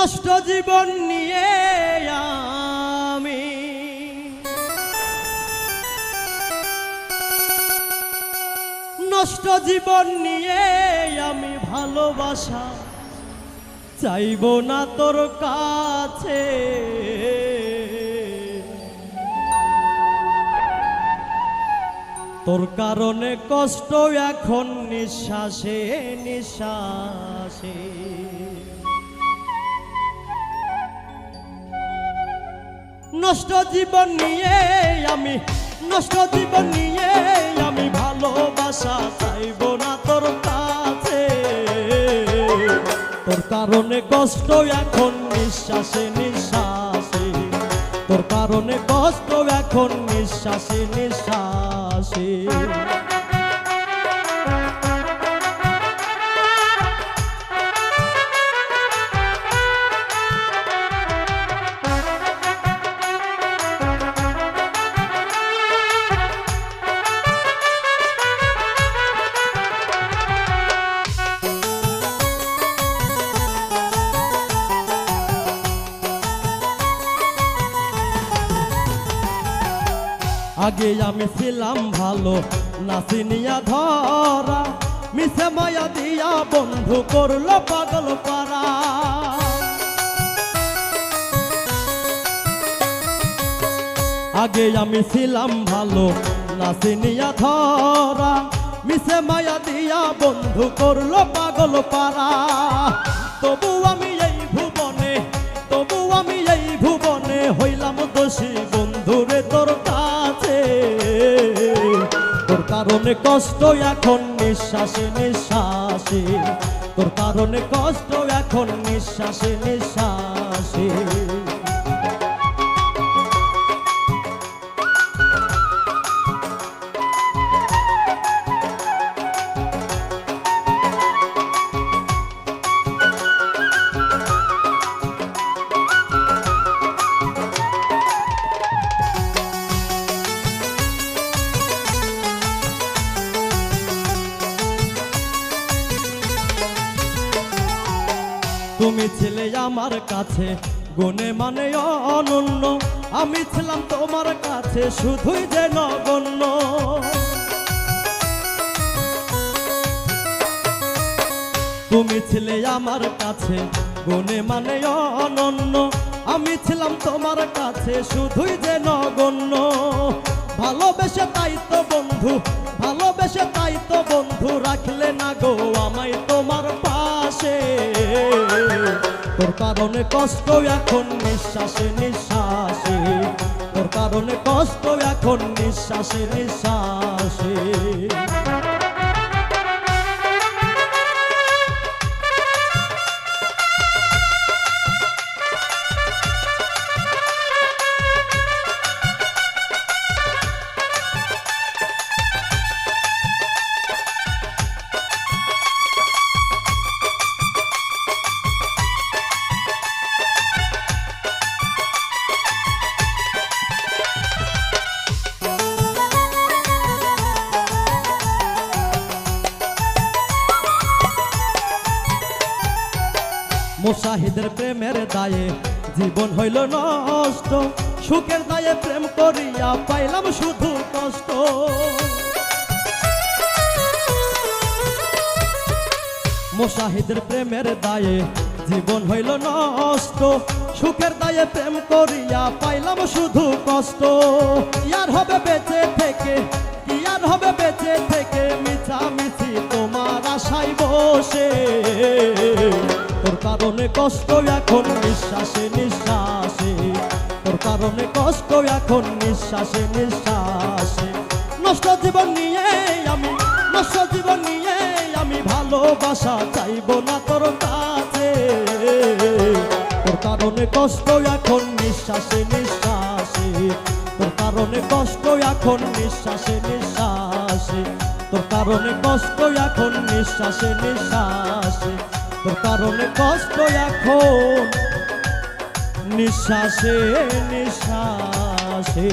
নষ্ট জীবন নিয়ে আমি। নষ্ট জীবন নিয়ে আমি ভালোবাসা চাইব না তোর কাছে। তোর কারণে কষ্ট এখন নিঃশ্বাসে নিঃশ্বাসে। নষ্ট জীবন নিয়ে আমি, নষ্ট জীবন নিয়ে আমি ভালোবাসা চাইব না তোর কাছে। তোর কারণে কষ্ট এখন নিঃশ্বাসে নিঃশ্বাসে। তোর কারণে কষ্ট এখন নিঃশ্বাসে নিঃশ্বাসে। আগে আমি ছিলাম ভালো নাসিনিয়া ধরা। মিশে মায়া দিয়া বন্ধু করল পাগল পারা আগে আমি ছিলাম ভালো নাসিনিয়া ধরা। মিশে মায়া দিয়া বন্ধু করল পাগল পারা তবু আমি কারণে কষ্ট এখন নিঃশ্বাসে নিঃশ্বাসে তোর কারণে কষ্ট এখন নিঃশ্বাসে নিঃশ্বাসে তুমি ছিলে আমার কাছে, গুণে মানে অনন্য। আমি ছিলাম তোমার কাছে, শুধুই যে নগণ্য। তুমি ছিলে আমার কাছে, গুণে মানে অনন্য। আমি ছিলাম তোমার কাছে, শুধুই যে নগণ্য। ভালোবেসে তাই তো বন্ধু ভালোবেসে তাই তো বন্ধু রাখলে না গো, আমায় তোমার পাশে। তোর কারণে কষ্ট এখন নিঃশ্বাসে নিঃশ্বাসে। তোর কারণে কষ্ট এখন নিঃশ্বাসে নিঃশ্বাসে। মুসাহিদের প্রেমের দায়ে জীবন হইল নষ্ট। সুখের দায়ে প্রেম করিয়া পাইলাম শুধু কষ্ট। মুসাহিদের প্রেমের দায়ে জীবন হইল নষ্ট। সুখের দায়ে প্রেম করিয়া পাইলাম শুধু কষ্ট। ইয়ার হবে বেঁচে থেকে কারণে কষ্ট এখন নিঃশ্বাসে নিঃশ্বাসে। তোর কারণে কষ্ট এখন নিঃশ্বাসে নিঃশ্বাসে। নষ্ট জীবন নিয়ে আমি, নষ্ট জীবন নিয়ে আমি ভালোবাসা চাইব না তোর কাছে। তোর কারণে কষ্ট এখন নিঃশ্বাসে নিঃশ্বাসে। তোর কারণে কষ্ট এখন নিঃশ্বাসে নিঃশ্বাসে। তোর কারণে কষ্ট এখন নিঃশ্বাসে নিঃশ্বাসে। তোর কারণে কষ্ট এখন। নিঃশ্বাসে নিঃশ্বাসে।